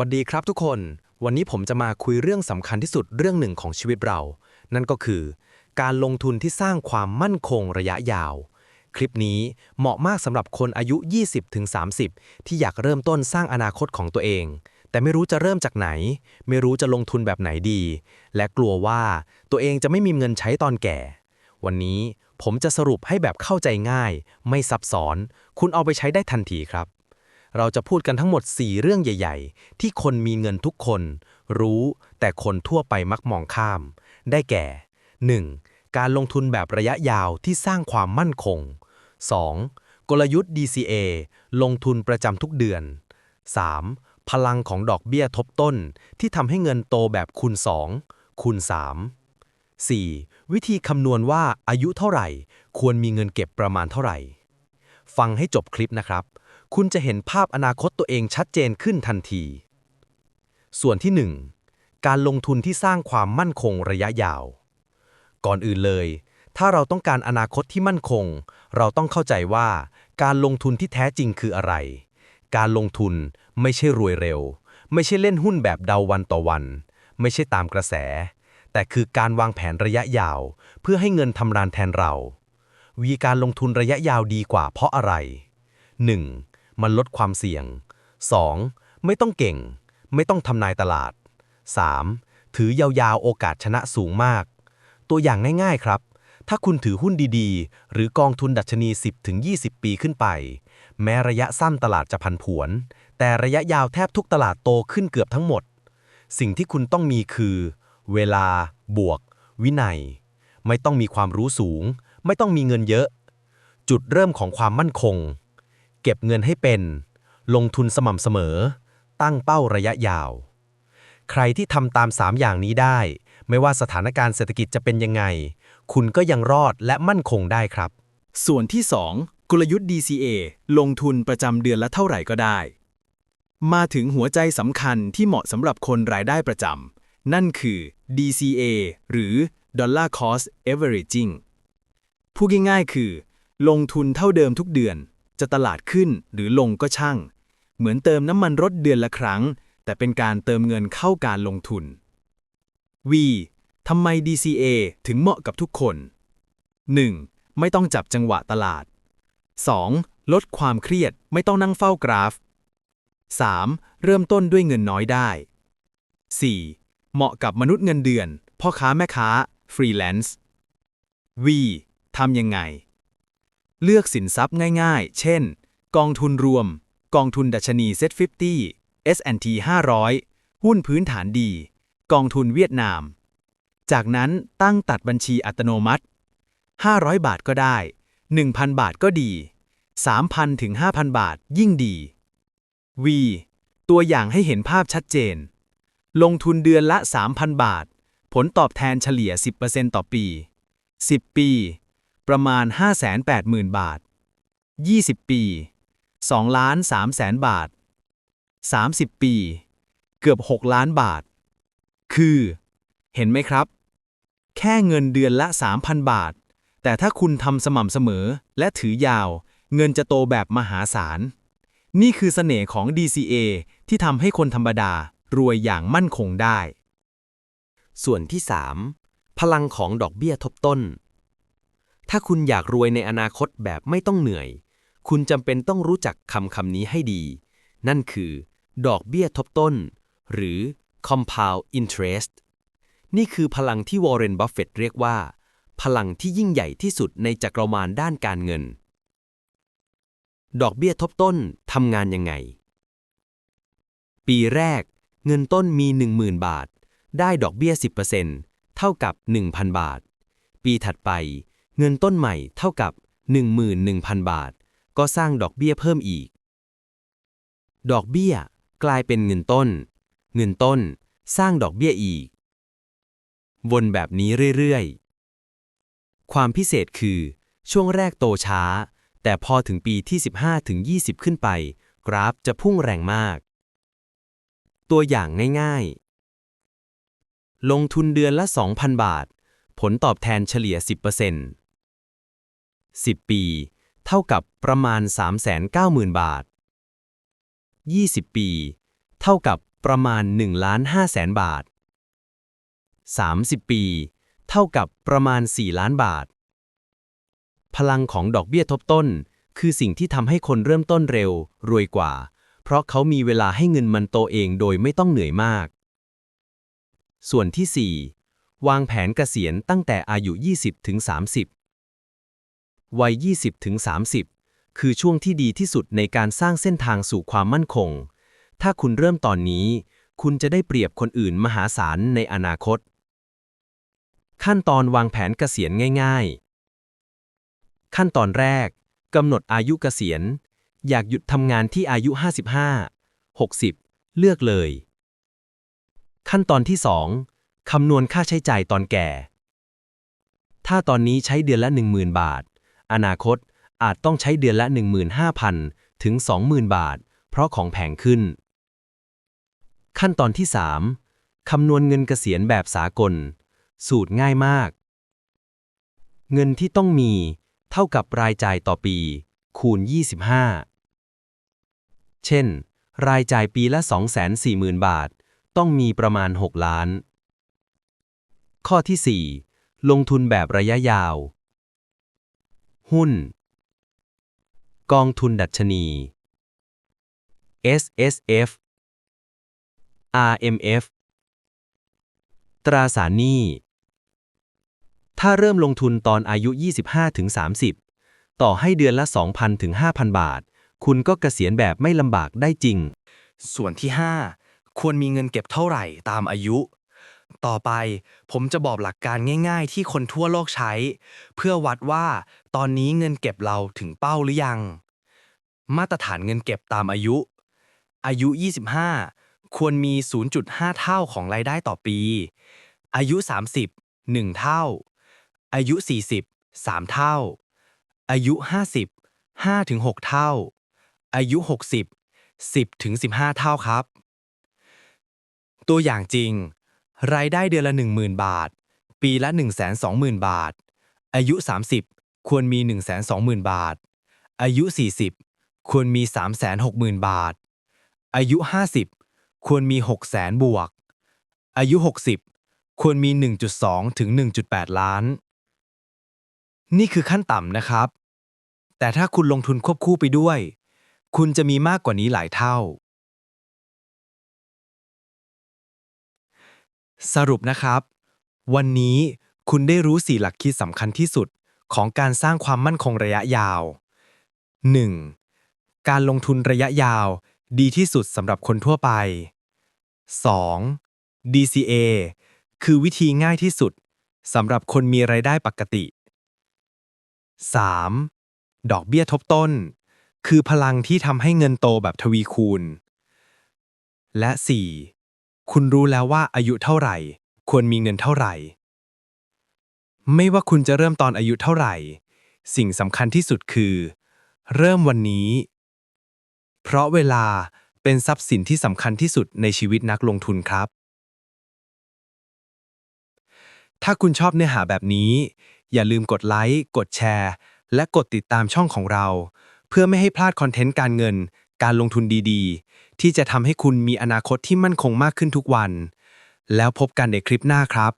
วัสดีครับทุกคน วันนี้ผมจะมาคุยเรื่องสำคัญที่สุดเรื่องหนึ่งของชีวิตเรา นั่นก็คือ การลงทุนที่สร้างความมั่นคงระยะยาว คลิปนี้เหมาะมากสำหรับคนอายุ 20-30 ที่อยากเริ่มต้นสร้างอนาคตของตัวเอง แต่ไม่รู้จะเริ่มจากไหน ไม่รู้จะลงทุนแบบไหนดี และกลัวว่าตัวเองจะไม่มีเงินใช้ตอนแก่ วันนี้ผมจะสรุปให้แบบเข้าใจง่าย ไม่ซับซ้อน คุณเอาไปใช้ได้ทันทีครับ เราจะพูดกันทั้งหมด 4 เรื่องใหญ่ ๆ ที่คนมีเงินทุกคน รู้แต่คนทั่วไปมักมองข้าม ได้แก่ 1. การลงทุนแบบระยะยาวที่สร้างความมั่นคง 2. กลยุทธ์ DCA ลงทุนประจำทุกเดือน 3. พลังของดอกเบี้ยทบต้น ที่ทำให้เงินโตแบบคูณ 2 คูณ 3 4. วิธีคำนวณว่าอายุเท่าไหร่ ควรมีเงินเก็บประมาณเท่าไหร่ ฟังให้จบคลิปนะครับ คุณจะเห็นภาพอนาคตตัวเองชัดเจนขึ้นทันที ส่วนที่ 1 การลงทุนที่สร้างความมั่นคงระยะยาว ก่อนอื่นเลย ถ้าเราต้องการอนาคตที่มั่นคง เราต้องเข้าใจว่า การลงทุนที่แท้จริงคืออะไร การลงทุนไม่ใช่รวยเร็ว ไม่ใช่เล่นหุ้นแบบเดาวันต่อวัน ไม่ใช่ตามกระแส แต่คือการวางแผนระยะยาว เพื่อให้เงินทำรานแทนเรา วีการลงทุนระยะยาวดีกว่าเพราะอะไร 1. มันลดความเสี่ยง 2. ไม่ต้องเก่ง ไม่ต้องทำนายตลาด 3. ถือยาวๆ โอกาสชนะสูงมาก ตัวอย่างง่ายๆครับ ถ้าคุณถือหุ้นดีๆ หรือกองทุนดัชนี 10-20 ปีขึ้นไป แม้ระยะสั้นตลาดจะพันผวน แต่ระยะยาวแทบทุกตลาดโตขึ้นเกือบทั้งหมด สิ่งที่คุณต้องมีคือ เวลา บวก วินัย ไม่ต้องมีความรู้สูง ไม่ต้องมีเงินเยอะ จุดเริ่มของความมั่นคง ก็บเงินให้เป็น ลงทุนสม่ำเสมอ ตั้งเป้าระยะยาว ใครที่ทำตาม 3 อย่างนี้ได้ ไม่ว่าสถานการณ์เศรษฐกิจจะเป็นยังไง คุณก็ยังรอดและมั่นคงได้ครับ ส่วนที่ 2 กลยุทธ์ DCA ลงทุนประจำเดือนละเท่าไหร่ก็ได้ มาถึงหัวใจสำคัญที่เหมาะสำหรับคนรายได้ประจำนั่นคือ DCA หรือ Dollar Cost Averaging พูดง่ายๆคือ ลงทุนเท่าเดิมทุกเดือน จะตลาดขึ้นหรือลงก็ช่าง เหมือนเติมน้ำมันรถเดือนละครั้ง แต่เป็นการเติมเงินเข้าการลงทุน V ทำไม DCA ถึงเหมาะกับทุกคน 1. ไม่ต้องจับจังหวะตลาด 2. ลดความเครียดไม่ต้องนั่งเฝ้ากราฟ 3. เริ่มต้นด้วยเงินน้อยได้ 4. เหมาะกับมนุษย์เงินเดือน พ่อค้าแม่ค้า ฟรีแลนซ์ V ทำยังไง เลือกสินทรัพย์ง่ายๆ เช่น กองทุนรวม กองทุนดัชนี Set 50 S&T 500 หุ้นพื้นฐานดี กองทุนเวียดนาม จากนั้นตั้งตัดบัญชีอัตโนมัติ 500 บาทก็ได้ 1,000 บาทก็ดี 3,000 ถึง 5,000 บาทยิ่งดี V ตัวอย่างให้เห็นภาพชัดเจน ลงทุนเดือนละ 3,000 บาท ผลตอบแทนเฉลี่ย 10%ต่อปี 10 ปี ประมาณ 580,000 บาท 20 ปี 2 ล้าน3แสนบาท 30 ปี เกือบ 6 ล้านบาท คือ เห็นไหมครับ แค่เงินเดือนละ 3,000 บาท แต่ถ้าคุณทำสม่ำเสมอและถือยาว เงินจะโตแบบมหาศาล นี่คือเสน่ห์ของ DCA ที่ทำให้คนธรรมดารวยอย่างมั่นคงได้ ส่วนที่ 3 พลังของดอกเบี้ยทบต้น ถ้าคุณอยากรวยในอนาคตแบบไม่ต้องเหนื่อย คุณจำเป็นต้องรู้จักคำคำนี้ให้ดี นั่นคือ ดอกเบี้ยทบต้น หรือ compound interest นี่คือพลังที่วอร์เรน บัฟเฟตต์เรียกว่า พลังที่ยิ่งใหญ่ที่สุดในจักรวาลด้านการเงิน ดอกเบี้ยทบต้นทำงานยังไง ปีแรก เงินต้นมี 10,000 บาท ได้ดอกเบี้ย 10%เท่ากับ 1,000 บาท ปีถัดไป เงินต้นใหม่เท่ากับ 11,000 บาท ก็สร้างดอกเบี้ยเพิ่มอีก ดอกเบี้ยกลายเป็นเงินต้น เงินต้นสร้างดอกเบี้ยอีก วนแบบนี้เรื่อยๆ ความพิเศษคือ ช่วงแรกโตช้า แต่พอถึงปีที่ 15ถึง20 ขึ้นไป กราฟจะพุ่งแรงมาก ตัวอย่างง่ายๆ ลงทุนเดือนละ 2,000 บาท ผลตอบแทนเฉลี่ย 10% 10 ปี เท่ากับประมาณ 390,000 บาท 20 ปี เท่ากับประมาณ1ล้าน5แสนบาท 30 ปี เท่ากับประมาณ 4 ล้านบาท พลังของดอกเบี้ยทบต้น คือสิ่งที่ทำให้คนเริ่มต้นเร็ว รวยกว่า เพราะเขามีเวลาให้เงินมันโตเองโดยไม่ต้องเหนื่อยมาก ส่วนที่ 4 วางแผนเกษียณตั้งแต่อายุ 20ถึง30 วัย 20ถึง30 คือช่วงที่ดีที่สุดในการสร้างเส้นทางสู่ความมั่นคง ถ้าคุณเริ่มตอนนี้ คุณจะได้เปรียบคนอื่นมหาศาลในอนาคต ขั้นตอนวางแผนเกษียณง่าย ๆ ขั้นตอนแรกกำหนดอายุเกษียณ อยากหยุดทำงานที่อายุ 55 60 เลือกเลย ขั้นตอนที่ 2คำนวณค่าใช้จ่ายตอนแก่ ถ้าตอนนี้ใช้เดือนละ 10,000 บาท อนาคตอาจต้องใช้เดือนละ 15,000 ถึง 20,000 บาท เพราะของแพงขึ้น ขั้นตอนที่ 3 คำนวณเงินเกษียณแบบสากล สูตรง่ายมาก เงินที่ต้องมี เท่ากับรายจ่ายต่อปี คูณ 25 เช่น รายจ่ายปีละ 240,000 บาท ต้องมีประมาณ 6 ล้าน ข้อที่ 4 ลงทุนแบบระยะยาว หุ้น กองทุนดัชนี S S F R M F ตราสารหนี้ ถ้าเริ่มลงทุนตอนอายุ 25-30 ต่อให้เดือนละ 2,000ถึง5,000 บาท คุณก็เกษียณแบบไม่ลำบากได้จริง ส่วนที่ 5 ควรมีเงินเก็บเท่าไหร่ตามอายุ ต่อไป ผมจะบอกหลักการง่าย ๆ ที่คนทั่วโลกใช้ เพื่อวัดว่า ตอนนี้เงินเก็บเราถึงเป้าหรือยัง มาตรฐานเงินเก็บตามอายุ อายุ 25 ควรมี 0.5 เท่าของรายได้ต่อปี อายุ 30 1 เท่า อายุ 40 3 เท่า อายุ 50 5ถึง6เท่า อายุ 60 10ถึง15 เท่าครับ ตัวอย่างจริง รายได้เดือนละ 10,000 บาท ปีละ 120,000 บาท อายุ 30 ควรมี 120,000 บาท อายุ 40 ควรมี 360,000 บาท อายุ 50 ควรมี 600,000 บวก อายุ 60 ควรมี 1.2 ถึง 1.8 ล้าน นี่คือขั้นต่ำนะครับ แต่ถ้าคุณลงทุนควบคู่ไปด้วย คุณจะมีมากกว่านี้หลายเท่า สรุปนะครับ วันนี้คุณได้รู้สี่หลักคิดสำคัญที่สุดของการสร้างความมั่นคงระยะยาว 1. การลงทุนระยะยาว ดีที่สุดสำหรับคนทั่วไป 2. DCA คือวิธีง่ายที่สุดสำหรับคนมีรายได้ปกติ 3. ดอกเบี้ยทบต้น คือพลังที่ทำให้เงินโตแบบทวีคูณ และ 4. คุณรู้แล้วว่าอายุเท่าไหร่ ควรมีเงินเท่าไหร่ ไม่ว่าคุณจะเริ่มตอนอายุเท่าไหร่ สิ่งสำคัญที่สุดคือ เริ่มวันนี้ เพราะเวลาเป็นทรัพย์สินที่สำคัญที่สุดในชีวิตนักลงทุนครับ ถ้าคุณชอบเนื้อหาแบบนี้ อย่าลืมกดไลค์ กดแชร์ และกดติดตามช่องของเรา เพื่อไม่ให้พลาดคอนเทนต์การเงิน การลงทุนดีๆ ที่จะทำให้คุณมีอนาคตที่มั่นคงมากขึ้นทุกวัน แล้วพบกันในคลิปหน้าครับ